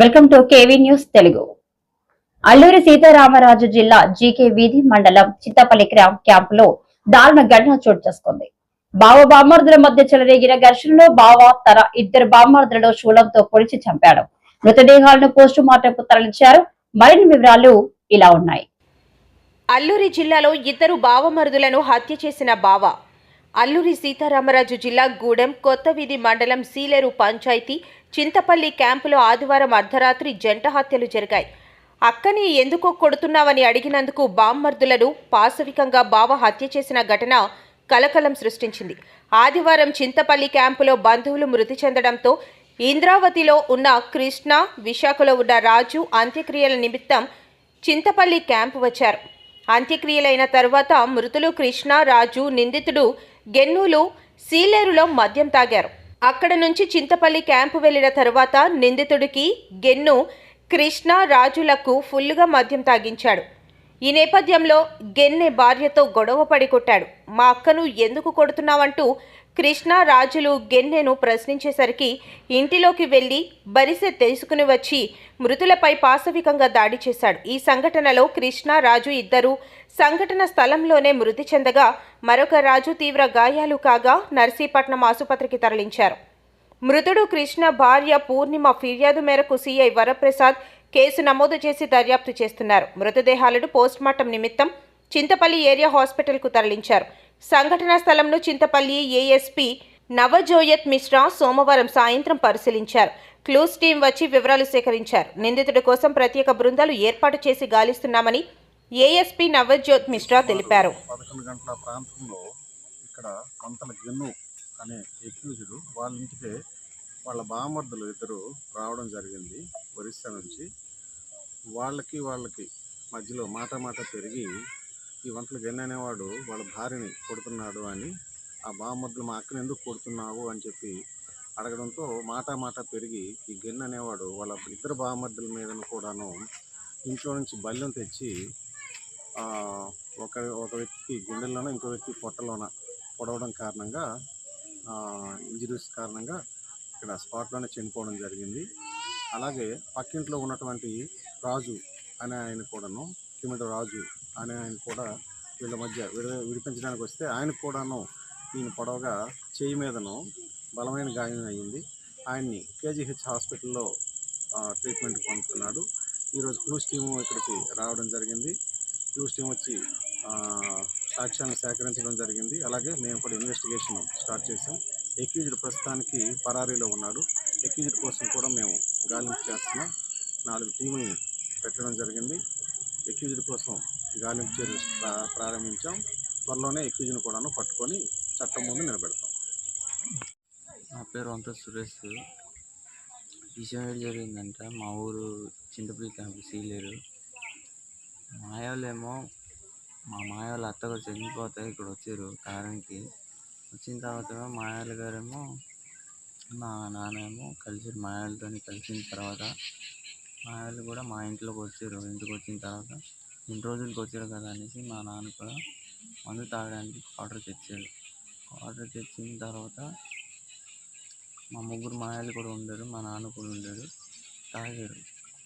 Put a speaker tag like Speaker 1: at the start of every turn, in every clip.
Speaker 1: Welcome to KV news Telugu. Alluri Sitaramaraju జిల్లా GK వీధి మండలం చిత్తపల్లి గ్రామ్ క్యాంపులో దారుణ ఘటన చోటు చేసుకుంది. బావ బామ్మర్దుల మధ్య చెలరేగిన ఘర్షణలో బావ తన ఇద్దరు బామ్మర్దులను శూలంతో పొడిచి చంపాడు. మృతదేహాలను పోస్టు మార్టంకు తరలించారు. మరిన్ని వివరాలు ఇలా ఉన్నాయి.
Speaker 2: అల్లూరి జిల్లాలో ఇద్దరు బావమరుదులను హత్య చేసిన బావ అల్లూరి సీతారామరాజు జిల్లా గూడెం కొత్తవీధి మండలం సీలేరు పంచాయతీ చింతపల్లి క్యాంపులో ఆదివారం అర్ధరాత్రి జంట హత్యలు జరిగాయి. అక్కని ఎందుకో కొడుతున్నావని అడిగినందుకు బామ్మర్దులను పాశవికంగా బావ హత్య చేసిన ఘటన కలకలం సృష్టించింది. ఆదివారం చింతపల్లి క్యాంపులో బంధువులు మృతి చెందడంతో ఇంద్రావతిలో ఉన్న కృష్ణ విశాఖలో ఉన్న రాజు అంత్యక్రియల నిమిత్తం చింతపల్లి క్యాంపు వచ్చారు. అంత్యక్రియలైన తర్వాత మృతులు కృష్ణ రాజు నిందితుడు గెన్నూలు సీలేరులో మద్యం తాగారు. అక్కడ నుంచి చింతపల్లి క్యాంపు వెళ్ళిన తరువాత నిందితుడికి గెన్ను కృష్ణ రాజులకు ఫుల్లుగా మద్యం తాగించాడు. ఈ నేపథ్యంలో గెన్నె భార్యతో గొడవ పడి కొట్టాడు. మా అక్కను ఎందుకు కొడుతున్నావంటూ కృష్ణ రాజులు గెన్నెను ప్రశ్నించేసరికి ఇంటిలోకి వెళ్ళి బరిసె తెలుసుకుని వచ్చి మృతులపై పాశవికంగా దాడి చేశాడు. ఈ సంఘటనలో కృష్ణ రాజు ఇద్దరు సంఘటన స్థలంలోనే మృతి చెందగా మరొక రాజు తీవ్ర గాయాలు కాగా నర్సీపట్నం ఆసుపత్రికి తరలించారు. మృతుడు కృష్ణ భార్య పూర్ణిమ ఫిర్యాదు మేరకు సీఐ వరప్రసాద్ కేసు నమోదు చేసి దర్యాప్తు చేస్తున్నారు. మృతదేహాలను పోస్ట్మార్టం నిమిత్తం చింతపల్లి ఏరియా హాస్పిటల్కు తరలించారు. సంఘటనా స్థలంలో చింతపల్లి ఏఎస్పీ నవజోయత్ మిశ్రా సోమవారం సాయంత్రం పరిశీలించారు. క్లూస్ టీం వచ్చి వివరాలు సేకరించారు. నిందితుడి కోసం ప్రత్యేక బృందాలు ఏర్పాటు చేసి గాలిస్తున్నామని ఏఎస్పీ నవజోత్ మిశ్రా తెలిపారు.
Speaker 3: పదకొండు గంటల ప్రాంతంలో ఇక్కడ కొంతల అనే ఎక్యూజ్డ్ వాళ్ళ ఇంటికి వాళ్ళ బామర్దులు ఇద్దరు రావడం జరిగింది ఒరిస్సా నుంచి. వాళ్ళకి వాళ్ళకి మధ్యలో మాట మాట పెరిగి ఈ వంటలు గెన్ను అనేవాడు వాళ్ళ భార్యని కొడుతున్నాడు అని ఆ బామర్దులు మా అక్కని ఎందుకు కొడుతున్నావు అని చెప్పి అడగడంతో మాట మాట పెరిగి ఈ గిన్నె అనేవాడు వాళ్ళ ఇద్దరు బామర్దుల మీదను కూడాను ఇంట్లో నుంచి బల్యం తెచ్చి ఒక ఒక వ్యక్తికి గుండెల్లోన ఇంకో వ్యక్తి పొట్టలోన పొడవడం కారణంగా ఇంజరీస్ కారణంగా ఇక్కడ స్పాట్లోనే చనిపోవడం జరిగింది. అలాగే పక్కింట్లో ఉన్నటువంటి రాజు అనే ఆయన కూడాను కిమిట రాజు అనే ఆయన కూడా వీళ్ళ మధ్య విడ విడిపించడానికి వస్తే ఆయన కూడాను ఈయన పొడవగా చేయి మీదను బలమైన గాయం అయ్యింది ఆయన్ని కేజీహెచ్ హాస్పిటల్లో ట్రీట్మెంట్ పొందుతున్నాడు. ఈరోజు క్లూస్ టీము ఇక్కడికి రావడం జరిగింది. క్లూస్ టీం వచ్చి ఆ, సాక్ష్యాలను సేకరించడం జరిగింది. అలాగే మేము కూడా ఇన్వెస్టిగేషన్ స్టార్ట్ చేసాం ఎక్యూజ్డ్ ప్రస్తుతానికి పరారీలో ఉన్నాడు. ఎక్యూజ్డ్ కోసం కూడా మేము గాలింపు చేస్తున్నాం. నాలుగు టీముల్ని పెట్టడం జరిగింది. ఎక్యూజ్డ్ కోసం గాలింపు చర్యలు ప్రారంభించాం. త్వరలోనే ఎక్యూజ్ని కూడాను పట్టుకొని చట్టం ముందు నిలబెడతాం.
Speaker 4: నా పేరు అంత సురేష్. విషయం ఏం జరిగిందంటే మా ఊరు చింతపల్లి క్యాంపు సీలేరు మాయాలేమో మా మాయాల అత్తగారు చనిపోతే ఇక్కడ వచ్చారు కారణకి వచ్చిన తర్వాత ఏమో మాయాల గారేమో మా నాన్నేమో కలిసి మాయాలతో కలిసిన తర్వాత మాయాలు కూడా మా ఇంట్లోకి వచ్చారు. ఇంటికి వచ్చిన తర్వాత ఇన్ని రోజులకి వచ్చారు కదా అనేసి మా నాన్న కూడా మందు తాగడానికి ఆర్డర్ తెచ్చారు. ఆర్డర్ తెచ్చిన తర్వాత మా ముగ్గురు మాయాలు కూడా ఉండరు మా నాన్న కూడా ఉండరు. తాగారు.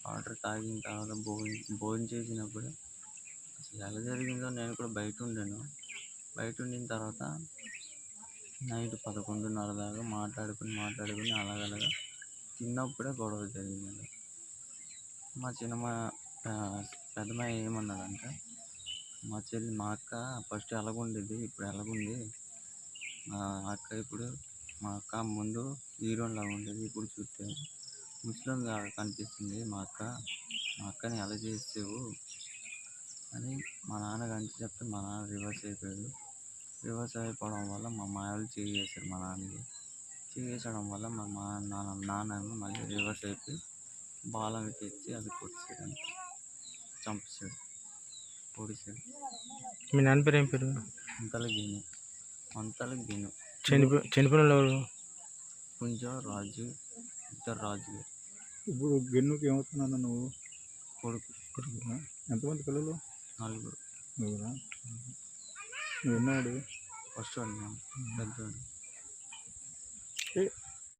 Speaker 4: ఆర్డర్ తాగిన తర్వాత భోజనం భోజనం చేసినప్పుడు ఎలా జరిగిందో నేను కూడా బయట ఉండాను. బయట ఉండిన తర్వాత నైట్ పదకొండున్నర దాకా మాట్లాడుకుని మాట్లాడుకుని అలాగలాగా తిన్నప్పుడే గొడవ జరిగింది మా చిన్నమ్మ పెద్దమ్మ ఏమన్నదంటే మా చెల్లి మా అక్క ఫస్ట్ ఎలాగుండేది ఇప్పుడు ఎలాగుంది? మా అక్క ఇప్పుడు మా అక్క ముందు హీరోలాగా ఉండేది ఇప్పుడు చూస్తే ముస్లింగా కనిపిస్తుంది. మా అక్క మా అక్కని ఎలా చేసేవు? అని మా నాన్న కంటే చెప్తే మా నాన్న రివర్స్ అయిపోయాడు. రివర్స్ అయిపోవడం వల్ల మా మాయలు చేసేసారు మా నాన్నకి. చేసేయడం వల్ల మా మా నాన్న నాన్న మళ్ళీ రివర్స్ అయిపోయి బాలం తెచ్చి అది కొట్టేసాడు చంపేశాడు. పొడిచాడు
Speaker 5: మీ నాన్న పేరు ఏం పేరు?
Speaker 4: అంతలో గిను అంతలో గిను
Speaker 5: చనిపో చనిపోయిన ఎవరు?
Speaker 4: కొంచెం రాజు ఇద్దరు రాజులు.
Speaker 6: ఇప్పుడు గెన్నుకి ఏమవుతున్నాను నువ్వు?
Speaker 4: కొడుకు.
Speaker 6: కొడుకునా? ఎంతమంది పిల్లలు?
Speaker 4: నలుగురు
Speaker 6: నువ్వురా నువ్వు ఎన్నోడు
Speaker 4: ఫస్ట్ వాడు పెద్దవాడు
Speaker 6: ఏ